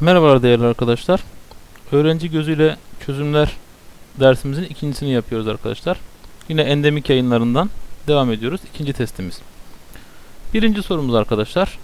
Merhabalar değerli arkadaşlar. Öğrenci gözüyle çözümler dersimizin ikincisini yapıyoruz arkadaşlar. Yine endemik yayınlarından devam ediyoruz. İkinci testimiz. Birinci sorumuz arkadaşlar.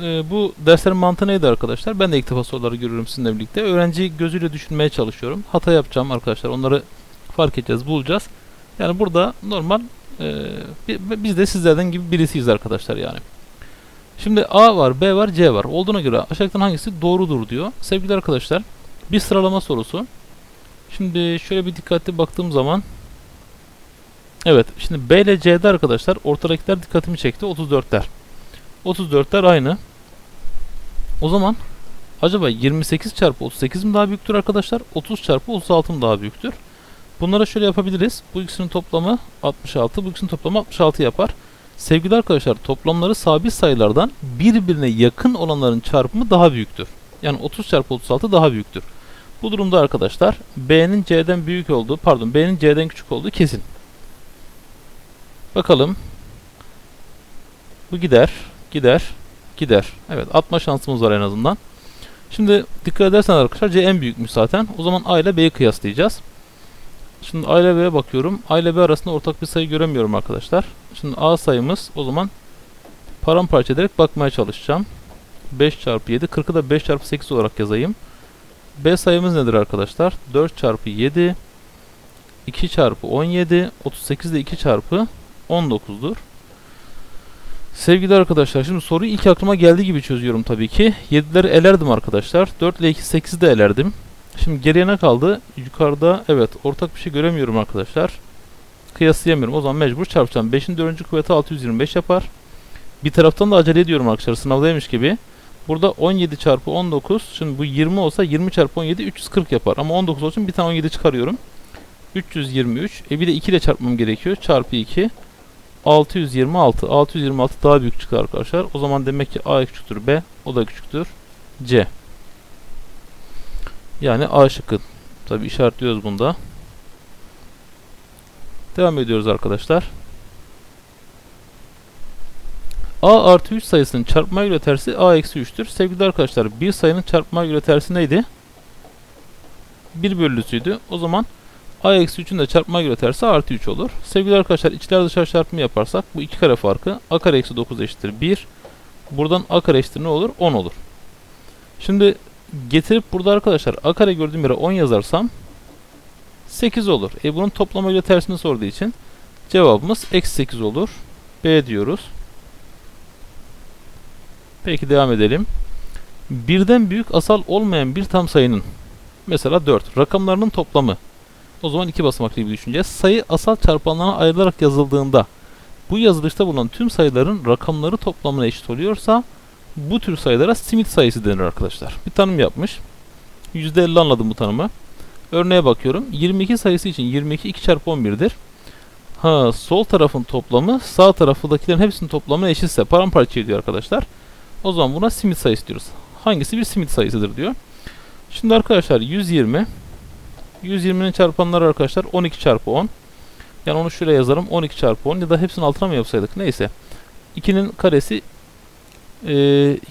Ee, bu derslerin mantığı neydi arkadaşlar? Ben de ilk defa soruları görüyorum sizinle birlikte. Öğrenci gözüyle düşünmeye çalışıyorum. Hata yapacağım arkadaşlar. Onları fark edeceğiz, bulacağız. Yani burada normal e, bi- biz de sizlerden gibi birisiyiz arkadaşlar yani. Şimdi A var, B var, C var. Olduğuna göre aşağıdakilerden hangisi doğrudur diyor. Sevgili arkadaşlar, bir sıralama sorusu. Şimdi şöyle bir dikkatli baktığım zaman Evet, şimdi B ile C'de arkadaşlar ortadakiler dikkatimi çekti. 34'ler. 34'ler aynı. O zaman acaba 28 çarpı 38 mi daha büyüktür arkadaşlar? 30 çarpı 36 mı daha büyüktür? Bunlara şöyle yapabiliriz. Bu ikisinin toplamı 66, bu ikisinin toplamı 66 yapar. Sevgili arkadaşlar toplamları sabit sayılardan birbirine yakın olanların çarpımı daha büyüktür. Yani 30 çarpı 36 daha büyüktür. Bu durumda arkadaşlar B'nin C'den büyük olduğu, pardon B'nin C'den küçük olduğu kesin. Bakalım. Bu gider, gider, gider. Evet atma şansımız var en azından. Şimdi dikkat ederseniz arkadaşlar C en büyükmüş zaten. O zaman A ile B'yi kıyaslayacağız. Şimdi A ile B'ye bakıyorum. A ile B arasında ortak bir sayı göremiyorum arkadaşlar. Şimdi A sayımız o zaman paramparça ederek bakmaya çalışacağım. 5 çarpı 7. 40'ı da 5 çarpı 8 olarak yazayım. B sayımız nedir arkadaşlar? 4 çarpı 7. 2 çarpı 17. 38 de 2 çarpı 19'dur. Sevgili arkadaşlar şimdi soruyu ilk aklıma geldiği gibi çözüyorum tabii ki. 7'leri elerdim arkadaşlar. 4 ile 2 8'i de elerdim. Şimdi geriye ne kaldı? Yukarıda evet ortak bir şey göremiyorum arkadaşlar. Kıyaslayamıyorum. O zaman mecbur çarpacağım. 5'in 4. kuvveti 625 yapar. Bir taraftan da acele ediyorum arkadaşlar. Sınavdaymış gibi. Burada 17 çarpı 19. Şimdi bu 20 olsa 20 çarpı 17 340 yapar. Ama 19 olsun bir tane 17 çıkarıyorum. 323. E bir de 2 ile çarpmam gerekiyor. Çarpı 2. 626. 626 daha büyük çıkar arkadaşlar. O zaman demek ki A küçüktür B. O da küçüktür C. Yani A şıkkı. Tabi işaretliyoruz bunda. Devam ediyoruz arkadaşlar. A artı 3 sayısının çarpma göre tersi A eksi 3'tür. Sevgili arkadaşlar bir sayının çarpma göre tersi neydi? 1 bölüsüydü. O zaman A eksi 3'ün de çarpma göre tersi artı 3 olur. Sevgili arkadaşlar içler dışarı çarpımı yaparsak bu iki kare farkı A kare eksi 9 eşittir 1. Buradan A kare eşittir ne olur? 10 olur. Şimdi getirip burada arkadaşlar a kare gördüğüm yere 10 yazarsam 8 olur. E bunun toplama ile tersini sorduğu için cevabımız eksi 8 olur. B diyoruz. Peki devam edelim. Birden büyük asal olmayan bir tam sayının mesela 4 rakamlarının toplamı o zaman iki basamaklı gibi düşüneceğiz. Sayı asal çarpanlarına ayrılarak yazıldığında bu yazılışta bulunan tüm sayıların rakamları toplamına eşit oluyorsa bu tür sayılara simit sayısı denir arkadaşlar. Bir tanım yapmış. %50 anladım bu tanımı. Örneğe bakıyorum. 22 sayısı için 22 2 çarpı 11'dir. Ha, sol tarafın toplamı sağ tarafındakilerin hepsinin toplamına eşitse paramparça ediyor arkadaşlar. O zaman buna simit sayısı diyoruz. Hangisi bir simit sayısıdır diyor. Şimdi arkadaşlar 120 120'nin çarpanları arkadaşlar 12 çarpı 10. Yani onu şuraya yazarım 12 çarpı 10 ya da hepsinin altına mı yapsaydık neyse. 2'nin karesi ee,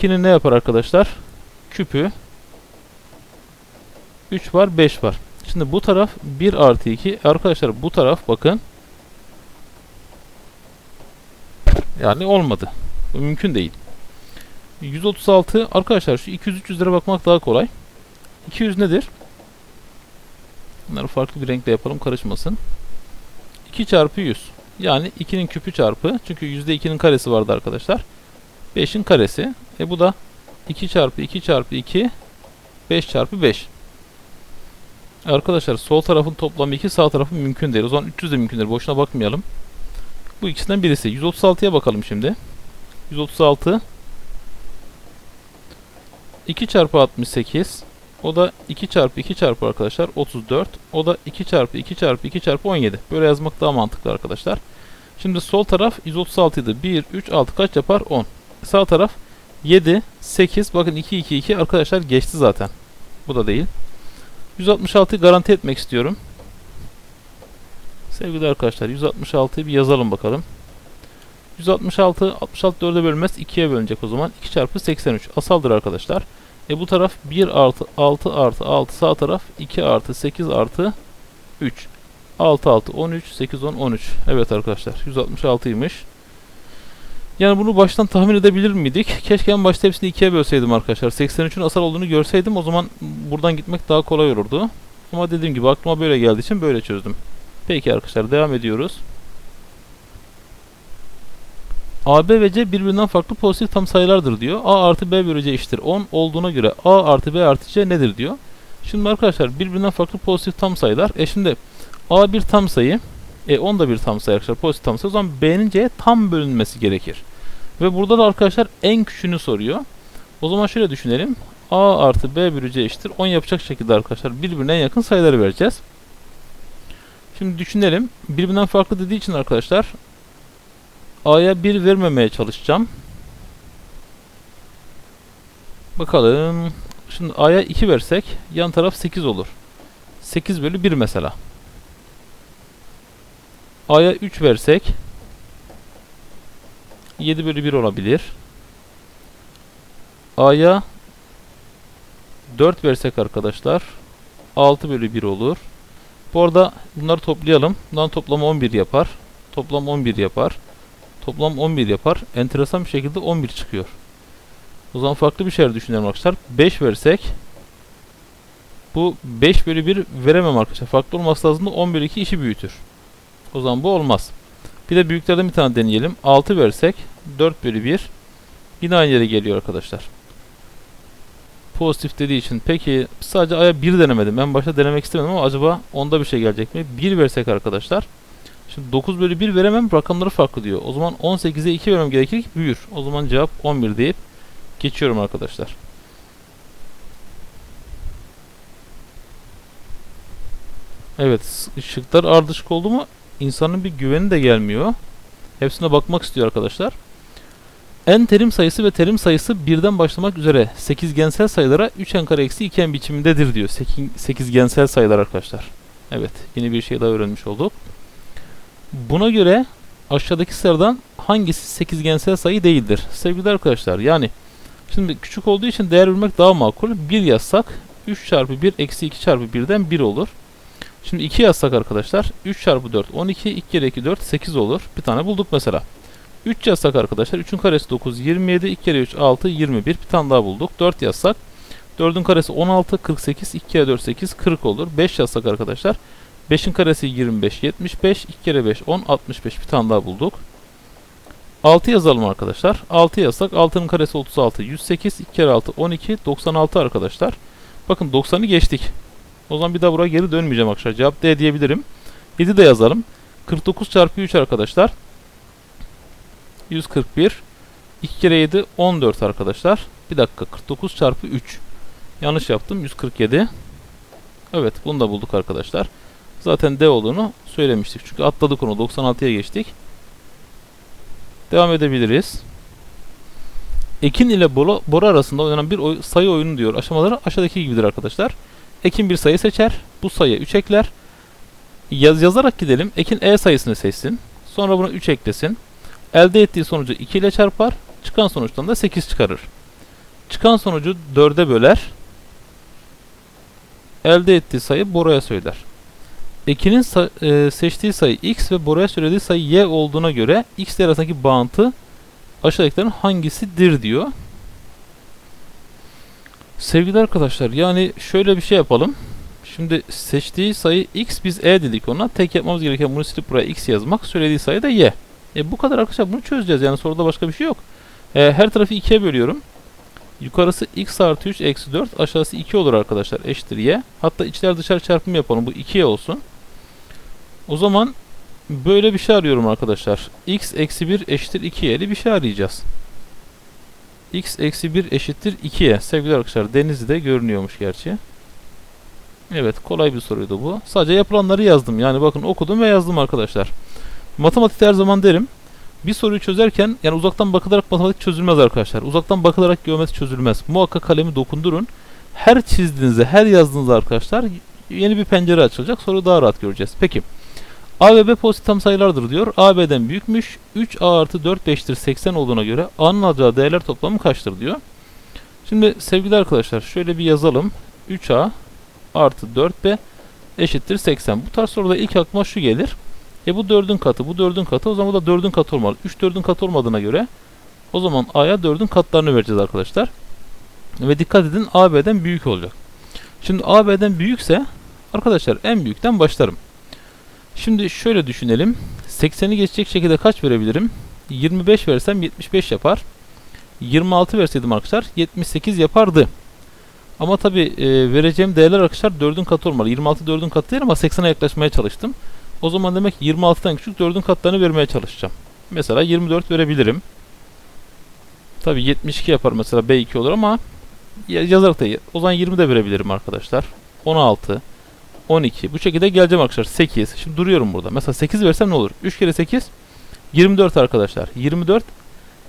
2'nin ne yapar arkadaşlar? Küpü 3 var 5 var. Şimdi bu taraf 1 artı 2. Arkadaşlar bu taraf bakın. Yani olmadı. Bu mümkün değil. 136 arkadaşlar şu 200-300'lere bakmak daha kolay. 200 nedir? Bunları farklı bir renkle yapalım karışmasın. 2 çarpı 100. Yani 2'nin küpü çarpı. Çünkü %2'nin karesi vardı arkadaşlar. 5'in karesi. E bu da 2 çarpı 2 çarpı 2 5 çarpı 5. Arkadaşlar sol tarafın toplamı 2 sağ tarafın mümkün değil. O zaman 300 de mümkün değil. Boşuna bakmayalım. Bu ikisinden birisi. 136'ya bakalım şimdi. 136 2 çarpı 68 o da 2 çarpı 2 çarpı arkadaşlar 34. O da 2 çarpı 2 çarpı 2 çarpı 17. Böyle yazmak daha mantıklı arkadaşlar. Şimdi sol taraf 136 idi. 1, 3, 6 kaç yapar? 10. Sağ taraf 7, 8. Bakın 2, 2, 2. Arkadaşlar geçti zaten. Bu da değil. 166'yı garanti etmek istiyorum. Sevgili arkadaşlar 166'yı bir yazalım bakalım. 166, 66 4'e bölünmez 2'ye bölünecek o zaman. 2 çarpı 83. Asaldır arkadaşlar. E bu taraf 1 artı 6 artı 6 sağ taraf 2 artı 8 artı 3. 6 6 13 8 10 13. Evet arkadaşlar 166'ymış. Yani bunu baştan tahmin edebilir miydik? Keşke en başta hepsini ikiye bölseydim arkadaşlar. 83'ün asal olduğunu görseydim o zaman buradan gitmek daha kolay olurdu. Ama dediğim gibi aklıma böyle geldiği için böyle çözdüm. Peki arkadaşlar devam ediyoruz. A, B ve C birbirinden farklı pozitif tam sayılardır diyor. A artı B bölü C eşittir 10 olduğuna göre A artı B artı C nedir diyor. Şimdi arkadaşlar birbirinden farklı pozitif tam sayılar. E şimdi A bir tam sayı. E 10 da bir tam sayı arkadaşlar. Pozitif tam sayı. O zaman B'nin C'ye tam bölünmesi gerekir. Ve burada da arkadaşlar en küçüğünü soruyor. O zaman şöyle düşünelim. A artı B bölü C eşittir 10 yapacak şekilde arkadaşlar birbirine en yakın sayıları vereceğiz. Şimdi düşünelim. Birbirinden farklı dediği için arkadaşlar A'ya 1 vermemeye çalışacağım. Bakalım. Şimdi A'ya 2 versek yan taraf 8 olur. 8 bölü 1 mesela. A'ya 3 versek 7 bölü 1 olabilir. A'ya 4 versek arkadaşlar 6 bölü 1 olur. Bu arada bunları toplayalım. Bundan toplamı 11 yapar. Toplam 11 yapar. Toplam 11 yapar. Enteresan bir şekilde 11 çıkıyor. O zaman farklı bir şeyler düşünelim arkadaşlar. 5 versek bu 5 bölü 1 veremem arkadaşlar. Farklı olması lazım da 10 bölü 2 işi büyütür. O zaman bu olmaz. Bir de büyüklerden bir tane deneyelim. 6 versek 4 bölü 1 yine aynı yere geliyor arkadaşlar. Pozitif dediği için peki sadece aya 1 denemedim. Ben başta denemek istemedim ama acaba onda bir şey gelecek mi? 1 versek arkadaşlar. Şimdi 9 bölü 1 veremem rakamları farklı diyor. O zaman 18'e 2 vermem gerekir ki büyür. O zaman cevap 11 deyip geçiyorum arkadaşlar. Evet ışıklar ardışık oldu mu insanın bir güveni de gelmiyor. Hepsine bakmak istiyor arkadaşlar. En terim sayısı ve terim sayısı birden başlamak üzere sekizgensel sayılara 3n kare eksi 2n biçimindedir diyor. Sekizgensel sayılar arkadaşlar. Evet yeni bir şey daha öğrenmiş olduk. Buna göre aşağıdaki sıradan hangisi sekizgensel sayı değildir? Sevgili arkadaşlar yani şimdi küçük olduğu için değer vermek daha makul. 1 yazsak 3 çarpı 1 eksi 2 çarpı 1'den 1 olur. Şimdi 2 yazsak arkadaşlar 3 çarpı 4 12 2 kere 2 4 8 olur. Bir tane bulduk mesela. 3 yazsak arkadaşlar 3'ün karesi 9 27 2 kere 3 6 21 bir tane daha bulduk. 4 yazsak 4'ün karesi 16 48 2 kere 4 8 40 olur. 5 yazsak arkadaşlar 5'in karesi 25 75 2 kere 5 10 65 bir tane daha bulduk. 6 yazalım arkadaşlar. 6 yazsak 6'nın karesi 36 108 2 kere 6 12 96 arkadaşlar. Bakın 90'ı geçtik. O zaman bir daha buraya geri dönmeyeceğim arkadaşlar. Cevap D diyebilirim. 7 de yazalım. 49 çarpı 3 arkadaşlar. 141. 2 kere 7 14 arkadaşlar. Bir dakika 49 çarpı 3. Yanlış yaptım. 147. Evet bunu da bulduk arkadaşlar. Zaten D olduğunu söylemiştik. Çünkü atladık onu. 96'ya geçtik. Devam edebiliriz. Ekin ile Bora, arasında oynanan bir sayı oyunu diyor. Aşamaları aşağıdaki gibidir arkadaşlar. Ekin bir sayı seçer. Bu sayıya 3 ekler. Yaz, yazarak gidelim. Ekin E sayısını seçsin. Sonra buna 3 eklesin. Elde ettiği sonucu 2 ile çarpar. Çıkan sonuçtan da 8 çıkarır. Çıkan sonucu 4'e böler. Elde ettiği sayı Bora'ya söyler. Ekin'in e, seçtiği sayı x ve Bora'ya söylediği sayı y olduğuna göre x arasındaki bağıntı aşağıdakilerin hangisidir diyor. Sevgili arkadaşlar yani şöyle bir şey yapalım. Şimdi seçtiği sayı x biz e dedik ona. Tek yapmamız gereken bunu silip buraya x yazmak. Söylediği sayı da y. E bu kadar arkadaşlar bunu çözeceğiz yani soruda başka bir şey yok. E, her tarafı 2'ye bölüyorum. Yukarısı x artı 3 eksi 4 aşağısı 2 olur arkadaşlar eşittir y. Hatta içler dışarı çarpımı yapalım bu 2'ye olsun. O zaman böyle bir şey arıyorum arkadaşlar. x eksi 1 eşittir 2y'li bir şey arayacağız. X eksi 1 eşittir 2'ye. Sevgili arkadaşlar Denizli'de görünüyormuş gerçi. Evet kolay bir soruydu bu. Sadece yapılanları yazdım. Yani bakın okudum ve yazdım arkadaşlar. Matematikte her zaman derim. Bir soruyu çözerken yani uzaktan bakılarak matematik çözülmez arkadaşlar. Uzaktan bakılarak geometri çözülmez. Muhakkak kalemi dokundurun. Her çizdiğinizde, her yazdığınızda arkadaşlar yeni bir pencere açılacak. Soruyu daha rahat göreceğiz. Peki. A ve B pozitif tam sayılardır diyor. A B'den büyükmüş. 3A artı 4 5'tir 80 olduğuna göre A'nın alacağı değerler toplamı kaçtır diyor. Şimdi sevgili arkadaşlar şöyle bir yazalım. 3A artı 4B eşittir 80. Bu tarz soruda ilk aklıma şu gelir. E bu 4'ün katı, bu 4'ün katı. O zaman bu da 4'ün katı olmalı. 3 4'ün katı olmadığına göre o zaman A'ya 4'ün katlarını vereceğiz arkadaşlar. Ve dikkat edin AB'den büyük olacak. Şimdi AB'den büyükse arkadaşlar en büyükten başlarım. Şimdi şöyle düşünelim. 80'i geçecek şekilde kaç verebilirim? 25 versem 75 yapar. 26 verseydim arkadaşlar 78 yapardı. Ama tabi e, vereceğim değerler arkadaşlar 4'ün katı olmalı. 26 4'ün katı değil ama 80'e yaklaşmaya çalıştım. O zaman demek ki 26'dan küçük 4'ün katlarını vermeye çalışacağım. Mesela 24 verebilirim. Tabi 72 yapar mesela B2 olur ama ya- yazarak da o zaman 20 de verebilirim arkadaşlar. 16 12 bu şekilde geleceğim arkadaşlar. 8 şimdi duruyorum burada. Mesela 8 versem ne olur? 3 kere 8 24 arkadaşlar. 24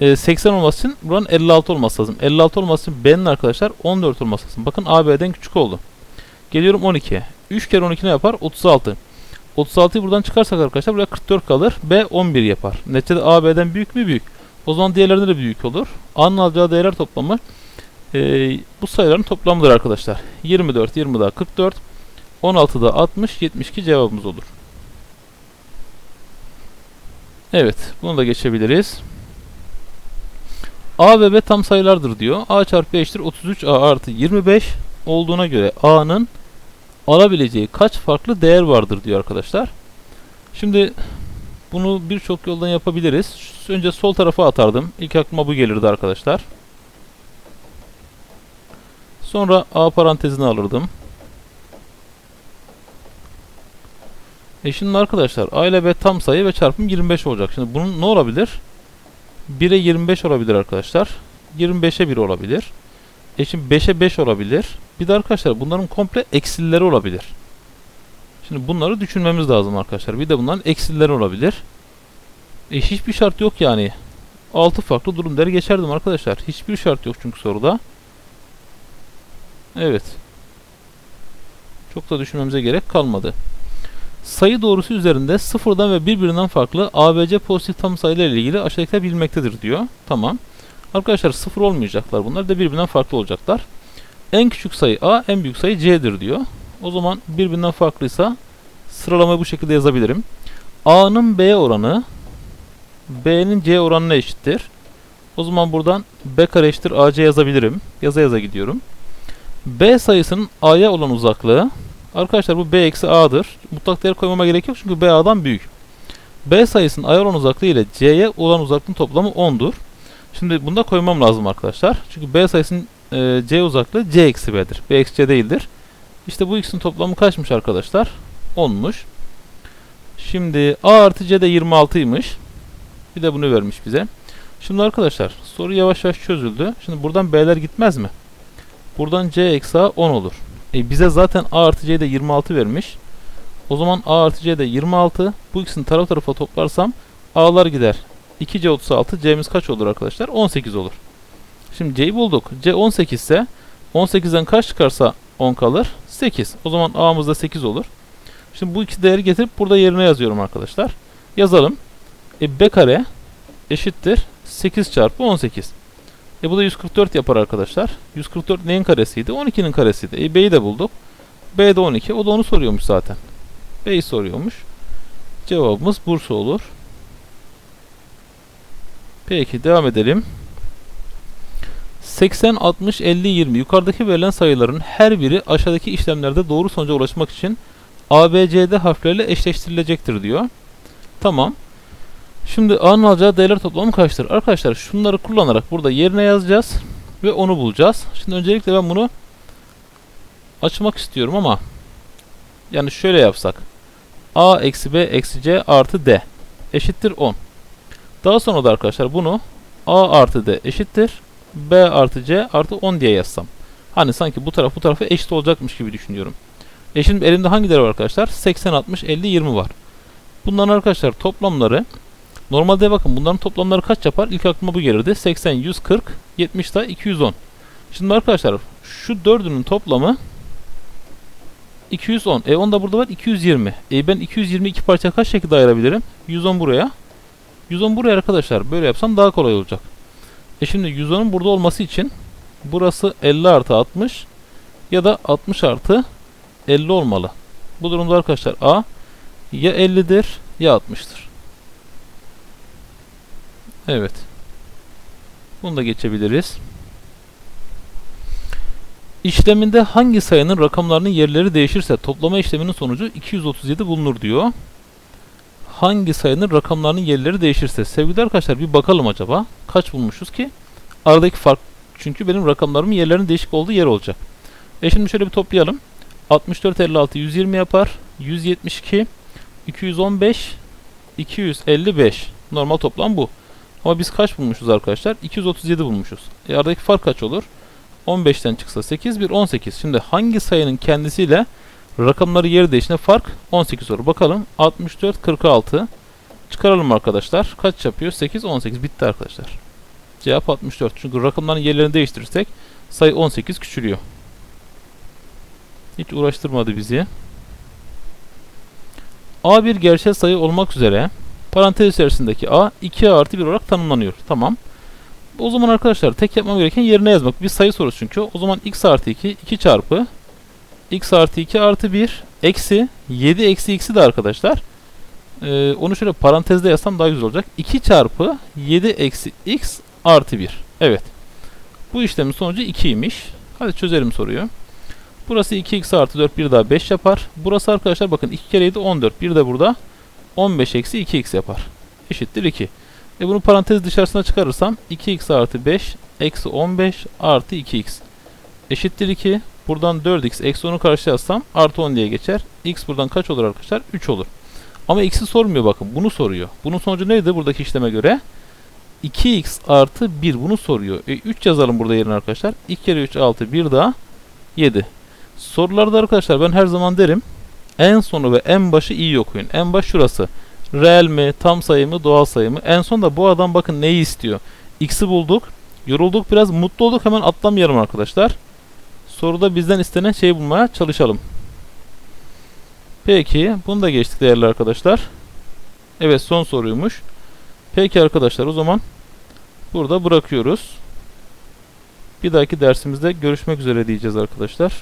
e, 80 olması için buranın 56 olması lazım. 56 olması için B'nin arkadaşlar 14 olması lazım. Bakın AB'den küçük oldu. Geliyorum 12'ye 3 kere 12 ne yapar? 36 36'yı buradan çıkarsak arkadaşlar buraya 44 kalır. B 11 yapar. Neticede AB'den büyük mü? Büyük. O zaman diğerlerinde de büyük olur. A'nın alacağı değerler toplamı e, bu sayıların toplamıdır arkadaşlar. 24 20 daha 44 16'da 60, 72 cevabımız olur. Evet, bunu da geçebiliriz. A ve B tam sayılardır diyor. A çarpı eşittir 33A artı 25 olduğuna göre A'nın alabileceği kaç farklı değer vardır diyor arkadaşlar. Şimdi bunu birçok yoldan yapabiliriz. Önce sol tarafa atardım. İlk aklıma bu gelirdi arkadaşlar. Sonra A parantezini alırdım. E şimdi arkadaşlar A ile B tam sayı ve çarpım 25 olacak. Şimdi bunun ne olabilir? 1'e 25 olabilir arkadaşlar. 25'e 1 olabilir. E şimdi 5'e 5 olabilir. Bir de arkadaşlar bunların komple eksileri olabilir. Şimdi bunları düşünmemiz lazım arkadaşlar. Bir de bunların eksileri olabilir. E hiçbir şart yok yani. 6 farklı durum der geçerdim arkadaşlar. Hiçbir şart yok çünkü soruda. Evet. Çok da düşünmemize gerek kalmadı. Sayı doğrusu üzerinde sıfırdan ve birbirinden farklı ABC pozitif tam sayılar ile ilgili aşağıdakiler bilinmektedir diyor. Tamam. Arkadaşlar sıfır olmayacaklar bunlar da birbirinden farklı olacaklar. En küçük sayı A, en büyük sayı C'dir diyor. O zaman birbirinden farklıysa sıralamayı bu şekilde yazabilirim. A'nın B oranı B'nin C oranına eşittir. O zaman buradan B kare eşittir AC yazabilirim. Yaza yaza gidiyorum. B sayısının A'ya olan uzaklığı Arkadaşlar bu B eksi A'dır. Mutlak değer koymama gerek yok çünkü B A'dan büyük. B sayısının A'ya olan uzaklığı ile C'ye olan uzaklığın toplamı 10'dur. Şimdi bunda koymam lazım arkadaşlar. Çünkü B sayısının e, C uzaklığı C eksi B'dir. B eksi C değildir. İşte bu ikisinin toplamı kaçmış arkadaşlar? 10'muş. Şimdi A artı C de 26'ymış. Bir de bunu vermiş bize. Şimdi arkadaşlar soru yavaş yavaş çözüldü. Şimdi buradan B'ler gitmez mi? Buradan C eksi A 10 olur. E bize zaten A artı C'de 26 vermiş. O zaman A artı C'de 26. Bu ikisini taraf tarafa toplarsam A'lar gider. 2C 36. C'miz kaç olur arkadaşlar? 18 olur. Şimdi C'yi bulduk. C 18 ise 18'den kaç çıkarsa 10 kalır? 8. O zaman A'mız da 8 olur. Şimdi bu iki değeri getirip burada yerine yazıyorum arkadaşlar. Yazalım. E, B kare eşittir 8 çarpı 18. E bu da 144 yapar arkadaşlar. 144 neyin karesiydi? 12'nin karesiydi. E B'yi de bulduk. B de 12. O da onu soruyormuş zaten. B'yi soruyormuş. Cevabımız Bursa olur. Peki devam edelim. 80, 60, 50, 20 yukarıdaki verilen sayıların her biri aşağıdaki işlemlerde doğru sonuca ulaşmak için ABCD harfleriyle eşleştirilecektir diyor. Tamam. Şimdi A'nın alacağı değerler toplamı kaçtır? Arkadaşlar şunları kullanarak burada yerine yazacağız ve onu bulacağız. Şimdi öncelikle ben bunu açmak istiyorum ama yani şöyle yapsak. A eksi B eksi C artı D eşittir 10. Daha sonra da arkadaşlar bunu A artı D eşittir B artı C artı 10 diye yazsam. Hani sanki bu taraf bu tarafa eşit olacakmış gibi düşünüyorum. E şimdi elimde hangi değer var arkadaşlar? 80, 60, 50, 20 var. Bunların arkadaşlar toplamları Normalde bakın bunların toplamları kaç yapar? İlk aklıma bu gelirdi. 80, 140, 70 da 210. Şimdi arkadaşlar şu dördünün toplamı 210. E 10 da burada var 220. E ben 220 iki parça kaç şekilde ayırabilirim? 110 buraya. 110 buraya arkadaşlar. Böyle yapsam daha kolay olacak. E şimdi 110'un burada olması için burası 50 artı 60 ya da 60 artı 50 olmalı. Bu durumda arkadaşlar A ya 50'dir ya 60'tır. Evet. Bunu da geçebiliriz. İşleminde hangi sayının rakamlarının yerleri değişirse toplama işleminin sonucu 237 bulunur diyor. Hangi sayının rakamlarının yerleri değişirse. Sevgili arkadaşlar bir bakalım acaba. Kaç bulmuşuz ki? Aradaki fark çünkü benim rakamlarımın yerlerinin değişik olduğu yer olacak. E şimdi şöyle bir toplayalım. 64, 56, 120 yapar. 172, 215, 255. Normal toplam bu. Ama biz kaç bulmuşuz arkadaşlar? 237 bulmuşuz. E aradaki fark kaç olur? 15'ten çıksa 8, 1, 18. Şimdi hangi sayının kendisiyle rakamları yeri değiştiğinde fark 18 olur. Bakalım 64, 46. Çıkaralım arkadaşlar. Kaç yapıyor? 8, 18. Bitti arkadaşlar. Cevap 64. Çünkü rakamların yerlerini değiştirirsek sayı 18 küçülüyor. Hiç uğraştırmadı bizi. A bir gerçel sayı olmak üzere parantez içerisindeki A 2 artı 1 olarak tanımlanıyor. Tamam. O zaman arkadaşlar tek yapmam gereken yerine yazmak. Bir sayı sorusu çünkü. O zaman x artı 2 2 çarpı x artı 2 artı 1 eksi 7 eksi x'i de arkadaşlar. Ee, onu şöyle parantezde yazsam daha güzel olacak. 2 çarpı 7 eksi x artı 1. Evet. Bu işlemin sonucu 2'ymiş. Hadi çözelim soruyu. Burası 2x artı 4 bir daha 5 yapar. Burası arkadaşlar bakın 2 kere 7 14. Bir de burada 15 eksi 2x yapar. Eşittir 2. E bunu parantez dışarısına çıkarırsam 2x artı 5 eksi 15 artı 2x eşittir 2. Buradan 4x eksi 10'u karşıya yazsam artı 10 diye geçer. x buradan kaç olur arkadaşlar? 3 olur. Ama x'i sormuyor bakın. Bunu soruyor. Bunun sonucu neydi buradaki işleme göre? 2x artı 1 bunu soruyor. E 3 yazalım burada yerine arkadaşlar. 2 kere 3 6 1 daha 7. Sorularda arkadaşlar ben her zaman derim. En sonu ve en başı iyi okuyun. En baş şurası. Reel mi, tam sayı mı, doğal sayı mı? En son da bu adam bakın neyi istiyor? X'i bulduk. Yorulduk biraz mutlu olduk hemen atlamayalım arkadaşlar. Soruda bizden istenen şeyi bulmaya çalışalım. Peki bunu da geçtik değerli arkadaşlar. Evet son soruymuş. Peki arkadaşlar o zaman burada bırakıyoruz. Bir dahaki dersimizde görüşmek üzere diyeceğiz arkadaşlar.